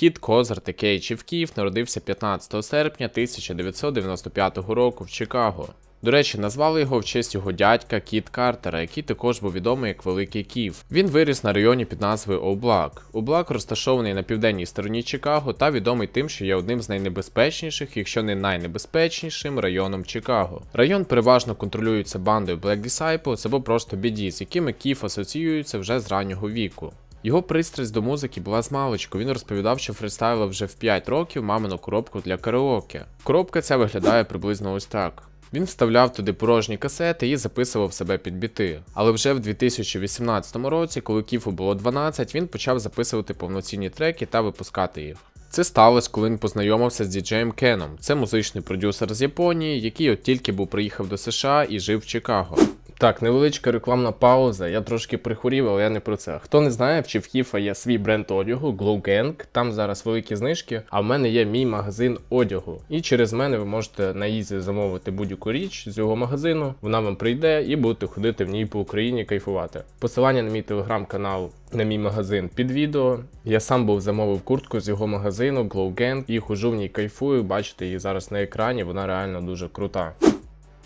Кіт Козар Текей Чівків народився 15 серпня 1995 року в Чикаго. До речі, назвали його в честь його дядька Кіт Картера, який також був відомий як Великий Ків. Він виріс на районі під назвою Оублак. Оублак розташований на південній стороні Чикаго та відомий тим, що є одним з найнебезпечніших, якщо не найнебезпечнішим районом Чикаго. Район переважно контролюється бандою Black Disciples або просто BD, з якими Кіф асоціюється вже з раннього віку. Його пристрасть до музики була з маличку. Він розповідав, що фристайлив вже в 5 років мамину коробку для караоке. Коробка ця виглядає приблизно ось так. Він вставляв туди порожні касети і записував себе під біти. Але вже в 2018 році, коли Кіфу було 12, він почав записувати повноцінні треки та випускати їх. Це сталося, коли він познайомився з діджеєм Кеном. Це музичний продюсер з Японії, який от тільки був приїхав до США і жив в Чикаго. Так, невеличка рекламна пауза. Я трошки прихворів, але я не про це. Хто не знає, в Чівхіфа є свій бренд одягу Glow Gang. Там зараз великі знижки. А в мене є мій магазин одягу. І через мене ви можете на Ізі замовити будь-яку річ з його магазину. Вона вам прийде і будете ходити в ній по Україні кайфувати. Посилання на мій телеграм-канал. На мій магазин під відео. Я сам був замовив куртку з його магазину Glow Gang і хожу в ній кайфую. Бачите її зараз на екрані, вона реально дуже крута.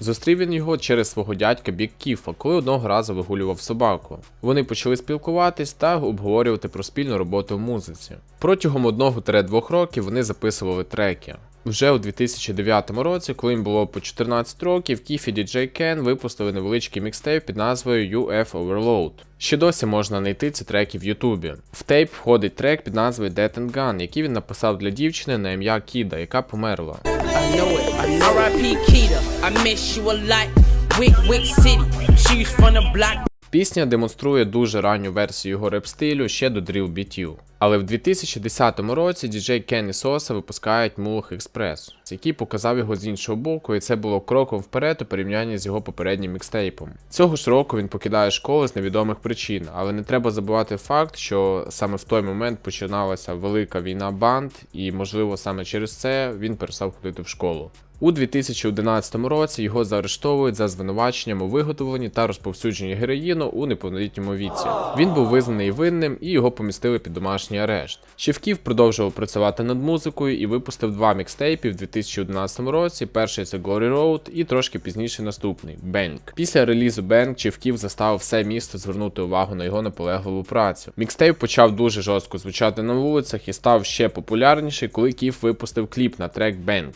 Зустрів він його через свого дядька Бік Кіфа, коли одного разу вигулював собаку. Вони почали спілкуватись та обговорювати про спільну роботу в музиці. Протягом 1-2 років вони записували треки. Вже у 2009 році, коли їм було по 14 років, Кіф і діджей Кен випустили невеличкий мікстейп під назвою UF Overload. Ще досі можна знайти ці треки в Ютубі. В тейп входить трек під назвою Dead and Gun, який він написав для дівчини на ім'я Кіда, яка померла. I know it. R.I.P. Keita. I miss you a lot. Wick Wick City. She's from the block. Пісня демонструє дуже ранню версію його реп-стилю ще до дріл бітів. Але в 2010 році діджей Кенні Соса випускають Мулах Експрес, який показав його з іншого боку, і це було кроком вперед у порівнянні з його попереднім мікстейпом. Цього ж року він покидає школу з невідомих причин, але не треба забувати факт, що саме в той момент починалася велика війна банд, і можливо саме через це він перестав ходити в школу. У 2011 році його заарештовують за звинуваченням у виготовленні та розповсюдженні героїну у неповнолітньому віці. Він був визнаний винним і його помістили під домашній арешт. Шевків продовжував працювати над музикою і випустив два мікстейпи в 2011 році. Перший це Glory Road і трошки пізніше наступний Bang. Після релізу Bang Чевків заставив все місто звернути увагу на його наполегливу працю. Мікстейп почав дуже жорстко звучати на вулицях і став ще популярніший, коли Кіф випустив кліп на трек. Bang,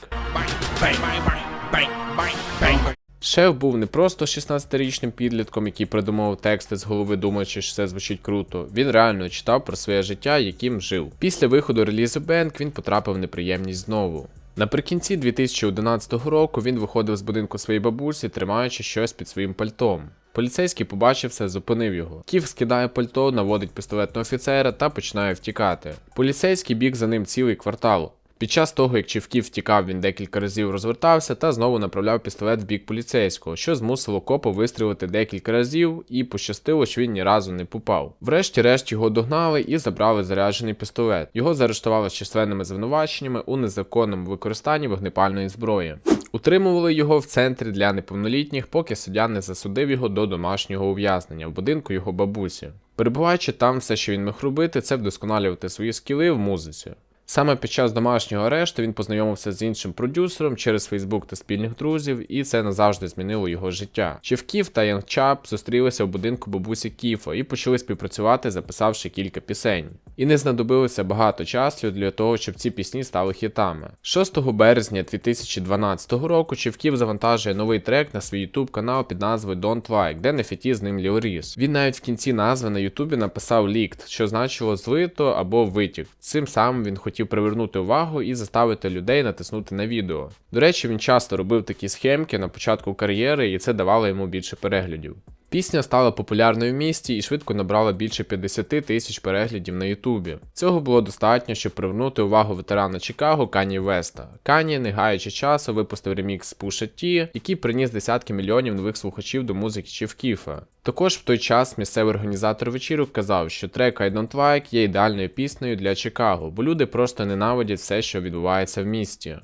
bang, bang, bang, bang, bang, bang. Шеф був не просто 16-річним підлітком, який придумував тексти з голови, думаючи, що все звучить круто. Він реально читав про своє життя, яким жив. Після виходу релізу Бенк він потрапив в неприємність знову. Наприкінці 2011 року він виходив з будинку своєї бабусі, тримаючи щось під своїм пальтом. Поліцейський побачив це, зупинив його. Кіф скидає пальто, наводить пістолет на офіцера та починає втікати. Поліцейський біг за ним цілий квартал. Під час того, як Чівків втікав, він декілька разів розвертався та знову направляв пістолет в бік поліцейського, що змусило копа вистрілити декілька разів, і пощастило, що він ні разу не попав. Врешті-решт його догнали і забрали заряджений пістолет. Його заарештували з численними звинуваченнями у незаконному використанні вогнепальної зброї. Утримували його в центрі для неповнолітніх, поки суддя не засудив його до домашнього ув'язнення в будинку його бабусі. Перебуваючи там, все, що він міг робити, це вдосконалювати свої скіли в музиці. Саме під час домашнього арешту він познайомився з іншим продюсером через Фейсбук та спільних друзів, і це назавжди змінило його життя. Чевків та Янг Чап зустрілися в будинку бабусі Кіфа і почали співпрацювати, записавши кілька пісень. І не знадобилося багато часу для того, щоб ці пісні стали хітами. 6 березня 2012 року Чевків завантажує новий трек на свій YouTube канал під назвою Don't Like, де на фіті з ним Ліл Ріс. Він навіть в кінці назви на Ютубі написав лікт, що значило злито або витік. Цим самим він хотів привернути увагу і заставити людей натиснути на відео. До речі, він часто робив такі схемки на початку кар'єри, і це давало йому більше переглядів. Пісня стала популярною в місті і швидко набрала більше 50 тисяч переглядів на Ютубі. Цього було достатньо, щоб привернути увагу ветерана Чикаго Кані Веста. Кані, не гаючи часу, випустив ремікс Pusha T, який приніс десятки мільйонів нових слухачів до музики Чівкіфа. Також в той час місцевий організатор вечірок казав, що трек I Don't Like є ідеальною піснею для Чикаго, бо люди просто ненавидять все, що відбувається в місті.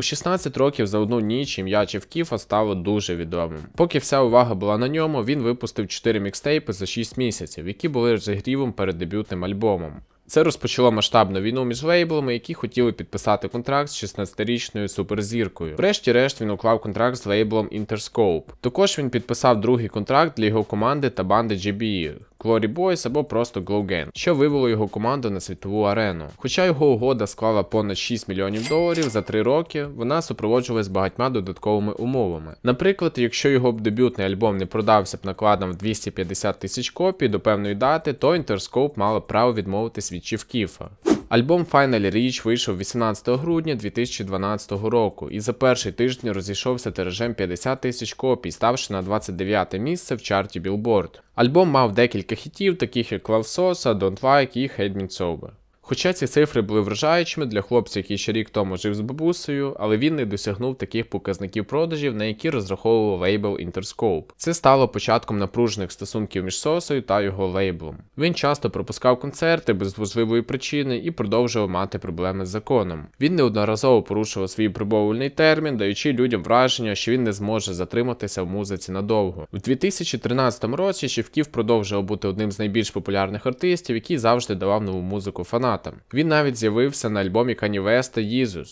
У У 16 років за одну ніч ім'я Чевкіфа стало дуже відомим. Поки вся увага була на ньому, він випустив 4 мікстейпи за 6 місяців, які були розігрівом перед дебютним альбомом. Це розпочало масштабну війну між лейблами, які хотіли підписати контракт з 16-річною суперзіркою. Врешті-решт він уклав контракт з лейблом Interscope. Також він підписав другий контракт для його команди та банди GBE. Glory Boys або просто GlowGain, що вивело його команду на світову арену. Хоча його угода склала понад 6 мільйонів доларів за 3 роки, вона супроводжувалась багатьма додатковими умовами. Наприклад, якщо його б дебютний альбом не продався б накладом в 250 тисяч копій до певної дати, то Interscope мала право відмовитись від Чівкіфа. Альбом Final Reach вийшов 18 грудня 2012 року і за перший тиждень розійшовся тиражем 50 тисяч копій, ставши на 29 місце в чарті Billboard. Альбом мав декілька хітів, таких як Sosa, Don't Like і Hate Me Sober. Хоча ці цифри були вражаючими для хлопця, який ще рік тому жив з бабусею, але він не досягнув таких показників продажів, на які розраховував лейбл Interscope. Це стало початком напружених стосунків між Сосою та його лейблом. Він часто пропускав концерти без важливої причини і продовжував мати проблеми з законом. Він неодноразово порушував свій прибовольний термін, даючи людям враження, що він не зможе затриматися в музиці надовго. У 2013 році Шевків продовжував бути одним з найбільш популярних артистів, який завжди давав нову музику фанатам. Він навіть з'явився на альбомі Kanye West та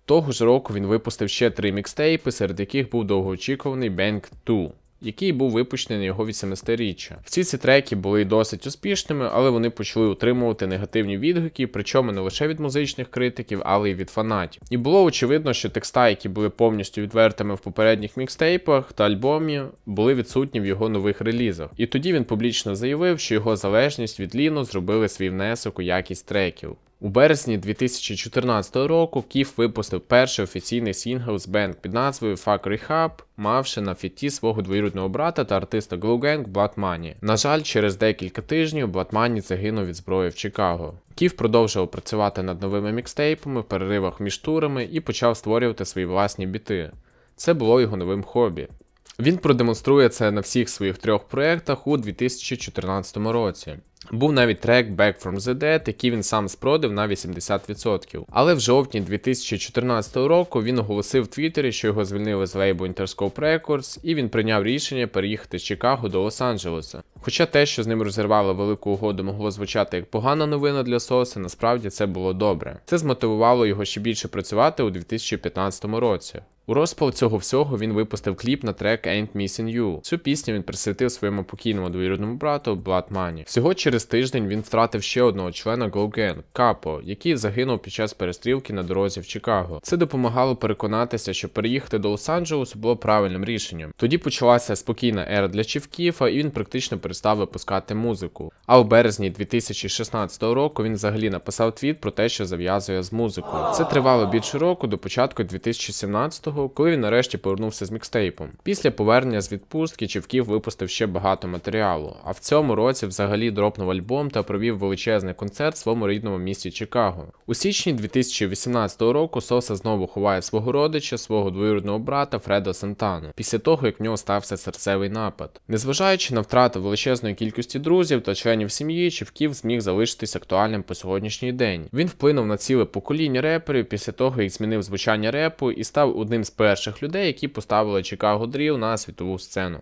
Того ж року він випустив ще три мікстейпи, серед яких був довгоочікуваний Bang 2 який був випущений на його 18-річчя. Всі ці треки були досить успішними, але вони почали отримувати негативні відгуки, причому не лише від музичних критиків, але й від фанатів. І було очевидно, що текста, які були повністю відвертими в попередніх мікстейпах та альбомі, були відсутні в його нових релізах. І тоді він публічно заявив, що його залежність від Ліну зробили свій внесок у якість треків. У березні 2014 року Кіф випустив перший офіційний сінгл з Bang під назвою Fuck Rehab, мавши на фіті свого двоюрідного брата та артиста Blood Money. На жаль, через декілька тижнів Blood Money загинув від зброї в Чикаго. Кіф продовжував працювати над новими мікстейпами переривах між турами і почав створювати свої власні біти. Це було його новим хобі. Він продемонструє це на всіх своїх трьох проєктах у 2014 році. Був навіть трек Back from the Dead, який він сам спродив на 80%. Але в жовтні 2014 року він оголосив в Твіттері, що його звільнили з лейбу Interscope Records, і він прийняв рішення переїхати з Чикаго до Лос-Анджелеса. Хоча те, що з ним розірвало велику угоду, могло звучати як погана новина для Соси, насправді це було добре. Це змотивувало його ще більше працювати у 2015 році. У розпал цього всього він випустив кліп на трек Ain't Missing You. Цю пісню він присвятив своєму покійному двоюрідному брату Blood Money. Всього через тиждень він втратив ще одного члена Glow Gang – Капо, який загинув під час перестрілки на дорозі в Чикаго. Це допомагало переконатися, що переїхати до Лос-Анджелесу було правильним рішенням. Тоді почалася спокійна ера для Чівкіфа, і він практично перестав випускати музику. А у березні 2016 року він взагалі написав твіт про те, що зав'язує з музикою. Це тривало більше року до початку 2017-го, коли він нарешті повернувся з мікстейпом. Після повернення з відпустки Чівків випустив ще багато матеріалу. А в цьому році взагалі дропнув альбом та провів величезний концерт в своєму рідному місті Чикаго. У січні 2018 року Соса знову ховає свого родича, свого двоюрідного брата Фредо Сантану, після того як в нього стався серцевий напад. Незважаючи на втрату величезної кількості друзів та членів сім'ї, Чівків зміг залишитись актуальним по сьогоднішній день. Він вплинув на ціле покоління реперів після того, як змінив звучання репу і став одним перших людей, які поставили Чикаго Дріл на світову сцену.